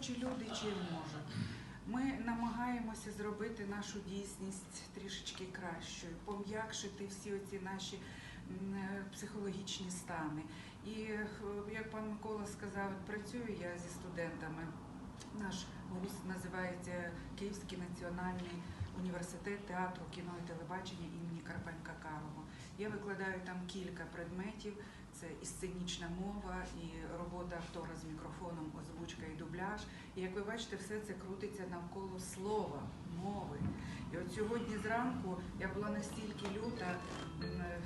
творчі люди чим можуть. Ми намагаємося зробити нашу дійсність трішечки кращою, пом'якшити всі оці наші е, психологічні стани. І е, як пан Микола сказав, працюю я зі студентами. Наш вуз називається Київський національний університет театру, кіно і телебачення імені Карпенка Карого. Я викладаю там кілька предметів. Це і сценічна мова, і робота актора з мікрофоном, озвучка і дубляж. І як ви бачите, все це крутиться навколо слова, мови. І от сьогодні зранку я була настільки люта,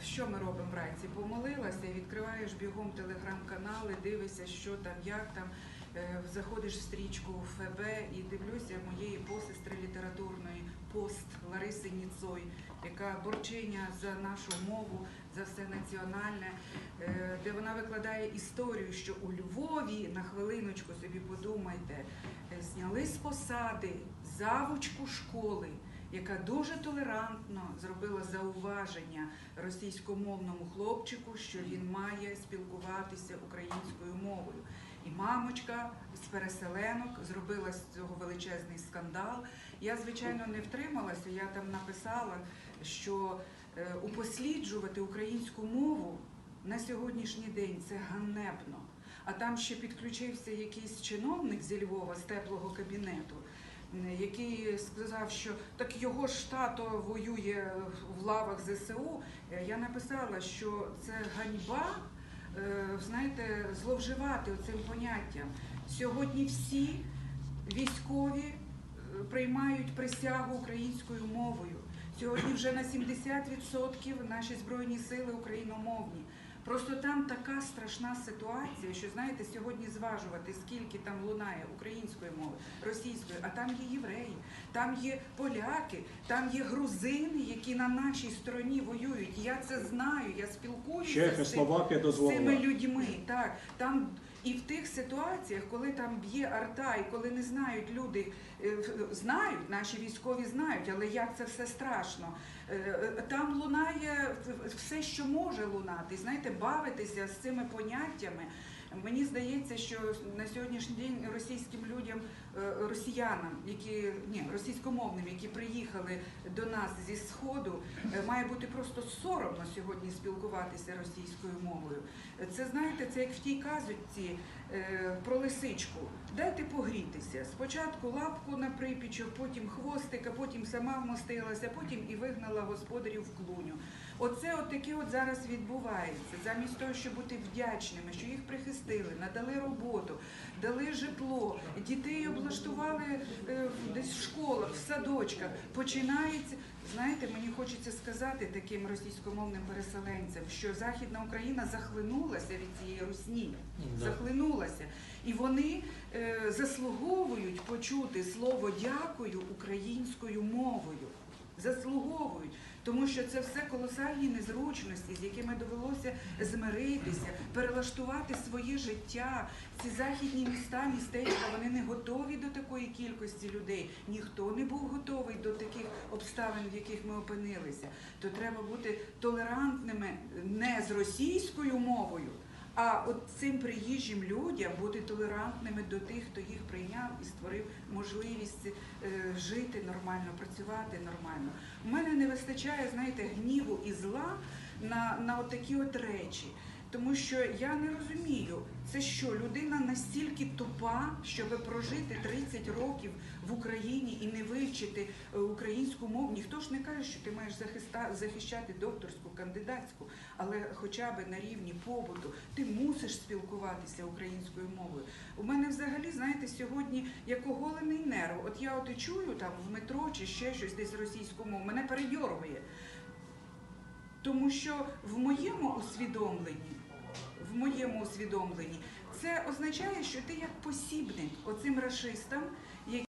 що ми робимо вранці? Помолилася, відкриваєш бігом телеграм-канали, дивишся, що там, як там. Е, Заходиш в стрічку ФБ і дивлюся моєї посестри літературної пост Лариси Ніцой, яка борчиня за нашу мову, за все національне, е, де вона викладає історію, що у Львові на хвилиночку собі подумайте, е, зняли з посади завучку школи. Яка дуже толерантно зробила зауваження російськомовному хлопчику, що він має спілкуватися українською мовою. І мамочка з переселенок зробила з цього величезний скандал. Я, звичайно, не втрималася. Я там написала, що е, упосліджувати українську мову на сьогоднішній день це ганебно. А там ще підключився якийсь чиновник зі Львова з теплого кабінету, який сказав, що так його ж тато воює в лавах ЗСУ. Е, Я написала, що це ганьба знаєте, зловживати цим поняттям. Сьогодні всі військові е, приймають присягу українською мовою. Сьогодні вже на 70% наші збройні сили україномовні. Просто там така страшна ситуація, що знаєте, сьогодні зважувати, скільки там лунає української мови, російської, а там є євреї, там є поляки, там є грузини, які на нашій стороні воюють. Я це знаю, я спілкуюся з цими людьми. Так, там і в тих ситуаціях, коли там б'є арта, і коли не знають люди, е, знають, наші військові знають, але як це все страшно. Е, е, Там лунає все, що може лунати. Знаєте, бавитися з цими поняттями. Мені здається, що на сьогоднішній день російським людям, е, росіянам, які ні, російськомовним, які приїхали до нас зі сходу, е, має бути просто соромно сьогодні спілкуватися російською мовою. Це знаєте, це як в тій казочці е, про лисичку. Дайте погрітися. Спочатку лапку на припічок, потім хвостик, а потім сама вмостилася, потім і вигнала господарів в клуню. Оце от таке от зараз відбувається. Замість того, щоб бути вдячними, що їх прихистили, надали роботу, дали житло, дітей облаштували е, десь в школах, в садочках. Починається, знаєте, мені хочеться сказати таким російськомовним переселенцям, що Західна Україна захлинулася від цієї русні, захлинулася. І вони е, заслуговують почути слово дякую українською мовою. Заслуговують, тому що це все колосальні незручності, з якими довелося змиритися, перелаштувати своє життя. Ці західні міста, містечка, вони не готові до такої кількості людей. Ніхто не був готовий до таких обставин, в яких ми опинилися. То треба бути толерантними не з російською мовою. А от цим приїжджим людям бути толерантними до тих, хто їх прийняв і створив можливість е, жити нормально, працювати нормально. У мене не вистачає, знаєте, гніву і зла на, на от такі от речі. Тому що я не розумію, це що людина настільки тупа, щоб прожити 30 років в Україні і не вивчити е, українську мову. Ніхто ж не каже, що ти маєш захищати докторську, кандидатську, але хоча б на рівні побуту ти мусиш спілкуватися українською мовою. У мене взагалі, знаєте, сьогодні як оголений нерв. От я от і чую там в метро чи ще щось десь російську мову, мене передьоргує. Тому що в моєму усвідомленні, в моєму усвідомленні, це означає, що ти як посібник оцим расистам,